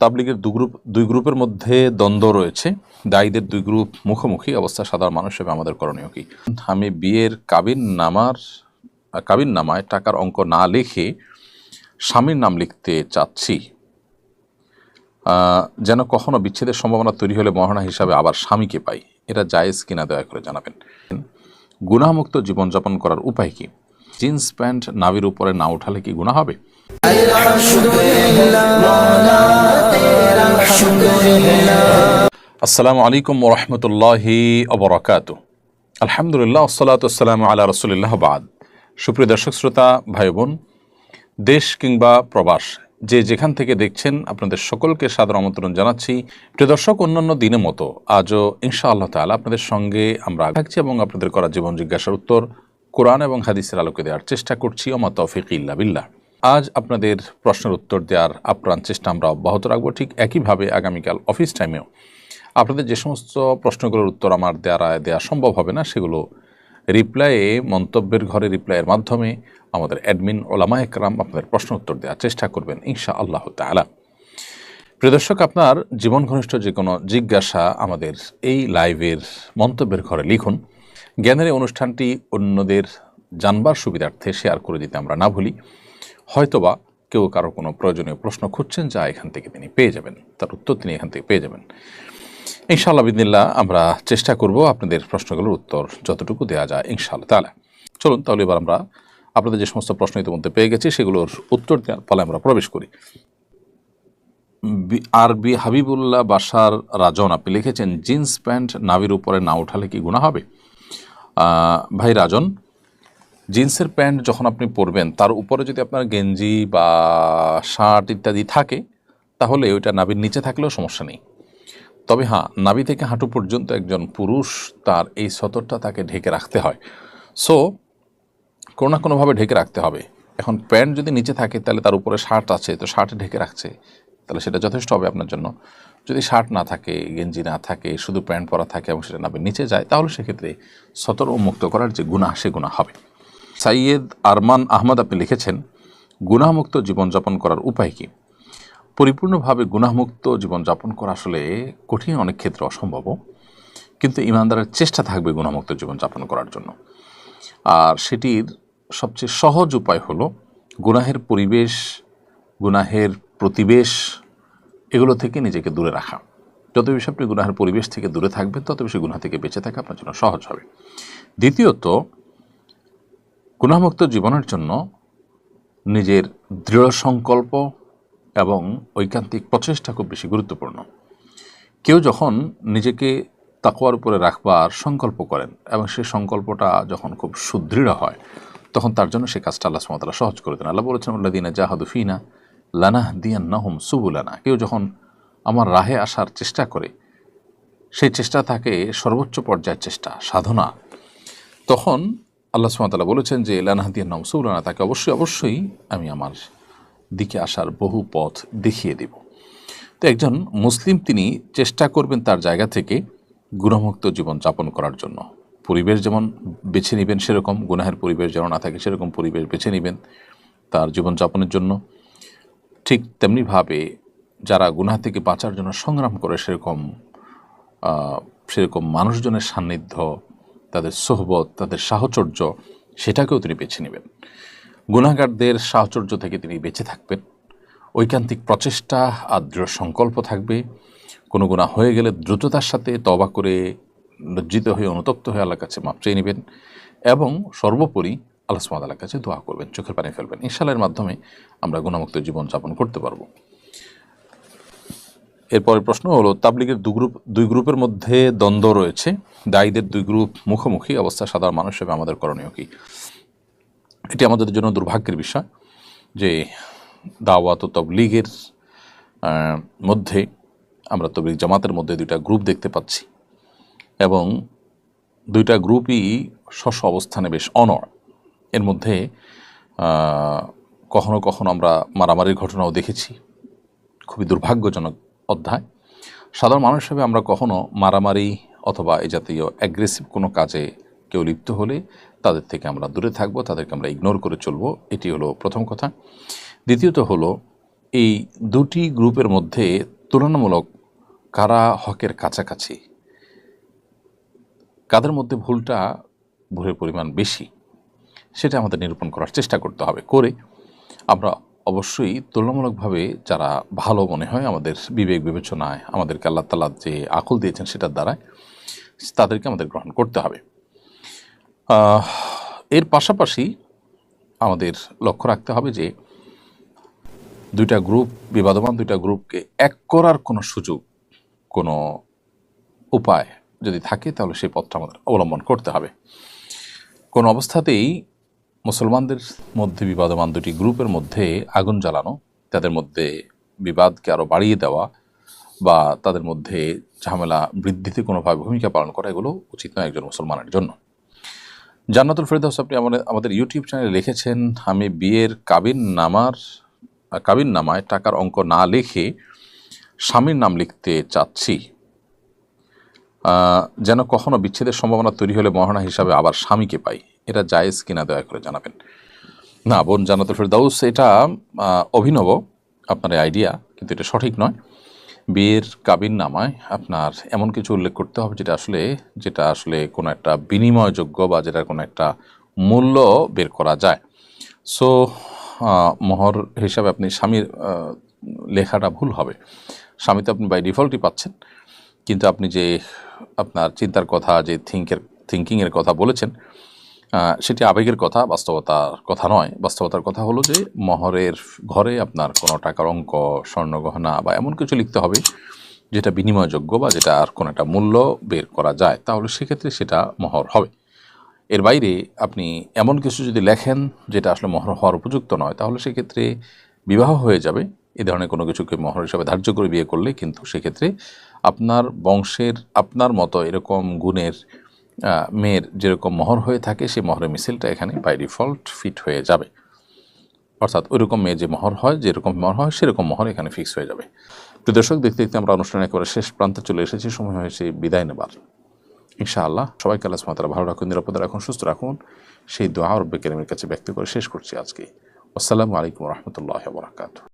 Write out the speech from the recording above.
তাবলিগের দু গ্রুপ, দুই গ্রুপের মধ্যে দ্বন্দ্ব রয়েছে। দায়ীদের দুই গ্রুপ মুখোমুখি, অবস্থা সাধারণ মানুষ হিসেবে আমাদের করণীয় কি? আমি বিয়ের কাবিন নামার, কাবিন নামায় টাকার অঙ্ক না লিখে স্বামীর নাম লিখতে চাচ্ছি। যেন কখনো বিচ্ছেদের সম্ভাবনা তৈরি হলে মহানা হিসাবে আবার স্বামীকে পাই। এটা জায়েজ কিনা দয়া করে জানাবেন। গুনাহমুক্ত জীবনযাপন করার উপায় কি? জিন্স প্যান্ট নাভির উপরে না উঠালে কি গুনাহ হবে? আসসালামু আলাইকুম ওরহমতুল্লাহি অবরাকাত আলহামদুলিল্লাহ আসসালাতাম আলা রসুলিল্লাহ বাদ। সুপ্রিয় দর্শক, শ্রোতা, ভাই বোন, দেশ কিংবা প্রবাস, যে যেখান থেকে দেখছেন, আপনাদের সকলকে সাদর আমন্ত্রণ জানাচ্ছি। প্রিয় দর্শক, অন্যান্য দিনের মতো আজও ইনশা আল্লাহ তালা আপনাদের সঙ্গে আমরা থাকছি এবং আপনাদের করা জীবন জিজ্ঞাসার উত্তর, কোরআন এবং হাদিসের আলোকে দেওয়ার চেষ্টা করছি। ওমা তৌফিক ইল্লা বিল্লাহ। আজ আপনাদের প্রশ্নের উত্তর দেওয়ার আপ্রাণ চেষ্টা আমরা অব্যাহত রাখব ঠিক একইভাবে আগামীকাল অফিস টাইমেও। আপনাদের যে সমস্ত প্রশ্নগুলোর উত্তর আমার দেওয়া দেওয়া সম্ভব হবে না, সেগুলো রিপ্লাইয়ে মন্তব্যের ঘরে রিপ্লাইয়ের মাধ্যমে আমাদের অ্যাডমিন ওলামা একরাম আপনাদের প্রশ্ন উত্তর দেওয়ার চেষ্টা করবেন ইনশা আল্লাহ তালা প্রিয় দর্শক, আপনার জীবন ঘনিষ্ঠ যে কোনো জিজ্ঞাসা আমাদের এই লাইভের মন্তব্যের ঘরে লিখুন। জ্ঞানের অনুষ্ঠানটি অন্যদের জানবার সুবিধার্থে শেয়ার করে দিতে আমরা না ভুলি। হয়তোবা কেউ কারও কোনো প্রয়োজনীয় প্রশ্ন খুঁজছেন, যা এখান থেকে তিনি পেয়ে যাবেন। তার উত্তর তিনি এখান থেকে পেয়ে যাবেন। ইনশাআল্লাহ বিদিল্লা আমরা চেষ্টা করব আপনাদের প্রশ্নগুলোর উত্তর যতটুকু দেওয়া যায় ইনশাআল্লাহ তাহলে। চলুন তাহলে এবার আমরা আপনাদের যে সমস্ত প্রশ্ন ইতিমধ্যে পেয়ে গেছি সেগুলোর উত্তর দেওয়ার ফলে আমরা প্রবেশ করি। আর বি- হাবিবুল্লাহ বাসার রাজন, আপনি লিখেছেন, জিন্স প্যান্ট নাভির উপরে না উঠালে কি গুণা হবে? ভাই রাজন, জিন্সের প্যান্ট যখন আপনি পরবেন, তার উপরে যদি আপনার গেঞ্জি বা শার্ট ইত্যাদি থাকে, তাহলে ওইটা নাভির নিচে থাকলেও সমস্যা নেই। তবে হ্যাঁ নাভি থেকে হাঁটু পর্যন্ত একজন পুরুষ তার এই সতরটা তাকে ঢেকে রাখতে হয়। সো কোনো না কোনোভাবে ঢেকে রাখতে হবে। এখন প্যান্ট যদি নিচে থাকে, তাহলে তার উপরে শার্ট আছে, তো শার্ট ঢেকে রাখছে। তাহলে সেটা যথেষ্ট হবে আপনার জন্য। যদি শার্ট না থাকে, গেঞ্জি না থাকে, শুধু প্যান্ট পরা থাকে এবং সেটা নাভের নিচে যায়, তাহলে সেক্ষেত্রে সতর উন্মুক্ত করার যে গুণা সে গুণা হবে। সাইয়েদ আরমান আহমদ আপনি লিখেছেন গুণামুক্ত জীবনযাপন করার উপায় কী? পরিপূর্ণভাবে গুনাহমুক্ত জীবনযাপন করা আসলে কঠিন, অনেক ক্ষেত্রে অসম্ভব কিন্তু ইমানদারের চেষ্টা থাকবে গুণামুক্ত জীবনযাপন করার জন্য। আর সেটির সবচেয়ে সহজ উপায় হলো গুনাহের পরিবেশ, গুনাহের প্রতিবেশ এগুলো থেকে নিজেকে দূরে রাখা। যত বেশি আপনি গুনাহের পরিবেশ থেকে দূরে থাকবেন, তত বেশি গুনাহ থেকে বেঁচে থাকা আপনার জন্য সহজ হবে। দ্বিতীয়ত, গুনাহমুক্ত জীবনের জন্য নিজের দৃঢ় সংকল্প এবং ঐকান্তিক প্রচেষ্টা খুব বেশি গুরুত্বপূর্ণ। কেউ যখন নিজেকে তাকুয়ার উপরে রাখবার সংকল্প করেন এবং সেই সংকল্পটা যখন খুব সুদৃঢ় হয়, তখন তার জন্য সে কাজটা আল্লাহ সুমতাল্লাহ সহজ করে দেন। আল্লাহ বলেছেন উল্লাদিনা জাহাদুফিনা লানাহ দিয়ান নাহম সুবুলানা। কেউ যখন আমার রাহে আসার চেষ্টা করে, সেই চেষ্টা থাকে সর্বোচ্চ পর্যায়ের চেষ্টা, সাধনা। তখন আল্লাহ সুমতাল্লাহ বলেছেন যে লানাহ দিয়ান নাহম সুবুলানা। তাকে অবশ্যই অবশ্যই আমি আমার দিকে আসার বহু পথ দেখিয়ে দেব। তো একজন মুসলিম তিনি চেষ্টা করবেন তার জায়গা থেকে গুণমুক্ত জীবন যাপন করার জন্য। পরিবেশ যেমন বেছে নেবেন সেরকম, গুনাহের পরিবেশ যেন না থাকে সেরকম পরিবেশ বেছে নেবেন তার জীবনযাপনের জন্য। ঠিক তেমনিভাবে যারা গুনাহ থেকে বাঁচার জন্য সংগ্রাম করে সেরকম সেরকম মানুষজনের সান্নিধ্য, তাদের সোহবত, তাদের সাহচর্য, সেটাকেও তিনি বেছে নেবেন। গুণাগারদের সাহচর্য থেকে তিনি বেঁচে থাকবেন। ঐকান্তিক প্রচেষ্টা আর দৃঢ় সংকল্প থাকবে। কোনো গুণা হয়ে গেলে দ্রুততার সাথে তবা করে লজ্জিত হয়ে, অনুতপ্ত হয়ে আল্লাহর কাছে মাপ চেয়ে নেবেন এবং সর্বোপরি আল্লাহ সুমাদ আল্লাহর কাছে দোয়া করবেন, চোখের পানি ফেলবেন। ইনশাল্লাহের মাধ্যমে আমরা গুণামুক্ত জীবনযাপন করতে পারব। এরপরের প্রশ্ন হলো, তাবলিগের দু গ্রুপ, দুই গ্রুপের মধ্যে দ্বন্দ্ব রয়েছে। দায়ীদের দুই গ্রুপ মুখোমুখি, অবস্থা সাধারণ মানুষ হিসেবে আমাদের করণীয় কী? এটি আমাদের জন্য দুর্ভাগ্যের বিষয় যে দাওয়াত ও তবলিগের মধ্যে আমরা তবলিগ জামাতের মধ্যে দুইটা গ্রুপ দেখতে পাচ্ছি এবং দুইটা গ্রুপই স্ব অবস্থানে বেশ অনড় এর মধ্যে কখনো কখনো আমরা মারামারির ঘটনাও দেখেছি। খুবই দুর্ভাগ্যজনক অধ্যায়। সাধারণ মানুষ হিসেবে আমরা কখনো মারামারি অথবা এ জাতীয় অ্যাগ্রেসিভ কোনো কাজে কেউ লিপ্ত হলে তাদের থেকে আমরা দূরে থাকব, তাদেরকে আমরা ইগনোর করে চলবো, এটি হলো প্রথম কথা। দ্বিতীয়ত হলো, এই দুটি গ্রুপের মধ্যে তুলনামূলক কারা হকের কাছাকাছি? কাদের মধ্যে ভুলটা ভুলের পরিমাণ বেশি? সেটা আমাদের নিরূপণ করার চেষ্টা করতে হবে করে। আমরা অবশ্যই তুলনামূলকভাবে যারা ভালো মনে হয় আমাদের বিবেক বিবেচনায় আমাদেরকে আল্লাহ তালা যে আকল দিয়েছেন সেটার দ্বারায়, তাদেরকে আমাদের গ্রহণ করতে হবে। এর পাশাপাশি আমাদের লক্ষ্য রাখতে হবে যে দুইটা গ্রুপ বিবাদমান দুইটা গ্রুপকে এক করার কোনো সুযোগ, কোনো উপায় যদি থাকে, তাহলে সেই পথটা আমাদের অবলম্বন করতে হবে। কোনো অবস্থাতেই মুসলমানদের মধ্যে, বিবাদমান দুটি গ্রুপের মধ্যে আগুন জ্বালানো, তাদের মধ্যে বিবাদকে আরও বাড়িয়ে দেওয়া বা তাদের মধ্যে ঝামেলা বৃদ্ধিতে কোনোভাবে ভূমিকা পালন করা, এগুলো উচিত নয় একজন মুসলমানের জন্য। জান্নাতুল ফেরদাউস আপনি আমাদের আমাদের ইউটিউব চ্যানেলে লিখেছেন, আমি বিয়ের কাবিন নামার, কাবিন নামায় টাকার অঙ্ক না লিখে স্বামীর নাম লিখতে চাচ্ছি। যেন কখনো বিচ্ছেদের সম্ভাবনা তৈরি হলে মহানা হিসাবে আবার স্বামীকে পাই। এটা জায়েজ কিনা দয়া করে জানাবেন। না, বোন জানাতুল ফেরদাউস, এটা অভিনব আপনার আইডিয়া কিন্তু এটা সঠিক নয়। বিয়ের কাবিন নামায় আপনার এমন কিছু উল্লেখ করতে হবে যেটা আসলে যেটা আসলে কোনো একটা বিনিময়যোগ্য বা যেটার কোনো একটা মূল্য বের করা যায়। সো মোহর হিসাবে আপনি স্বামীর লেখাটা ভুল হবে। স্বামী তো আপনি বাই ডিফল্টই পাচ্ছেন, কিন্তু আপনি যে আপনার চিন্তার কথা, যে থিঙ্কের থিঙ্কিংয়ের কথা বলেছেন সেটি আবেগের কথা, বাস্তবতার কথা নয়। বাস্তবতার কথা হলো যে, মহরের ঘরে আপনার কোনো টাকার অঙ্ক স্বর্ণগহনা বা এমন কিছু লিখতে হবে, যেটা বিনিময়যোগ্য বা যেটা আর কোনো একটা মূল্য বের করা যায়। তাহলে সেক্ষেত্রে সেটা মহর হবে। এর বাইরে আপনি এমন কিছু যদি লেখেন, যেটা আসলে মহর হওয়ার উপযুক্ত নয়, তাহলে সেক্ষেত্রে বিবাহ হয়ে যাবে। এ ধরনের কোনো কিছুকে মহর হিসাবে ধার্য করে বিয়ে করলে কিন্তু সেক্ষেত্রে আপনার বংশের আপনার মতো এরকম গুণের মেয়ের যেরকম মহর হয়ে থাকে, সেই মহরের মিছিলটা এখানে বাই ডিফল্ট ফিট হয়ে যাবে। অর্থাৎ ওইরকম মেয়ে যে মহর হয়, যেরকম মহর হয়, সেরকম মহর এখানে ফিক্স হয়ে যাবে। প্রিয় দর্শক, দেখতে দেখতে আমরা অনুষ্ঠানে একেবারে শেষ প্রান্তে চলে এসেছি। সময় হয়েছে বিদায় নেবার। ইনশাআল্লাহ সবাইকে আল্লাহ সুমাতারা ভালো রাখুন, নিরাপদে রাখুন, সুস্থ রাখুন। সেই দোয়া রব্বে কেরিমের কাছে ব্যক্ত করে শেষ করছি আজকে। আসসালামু আলাইকুম রহমতুল্লাহ বরাকাত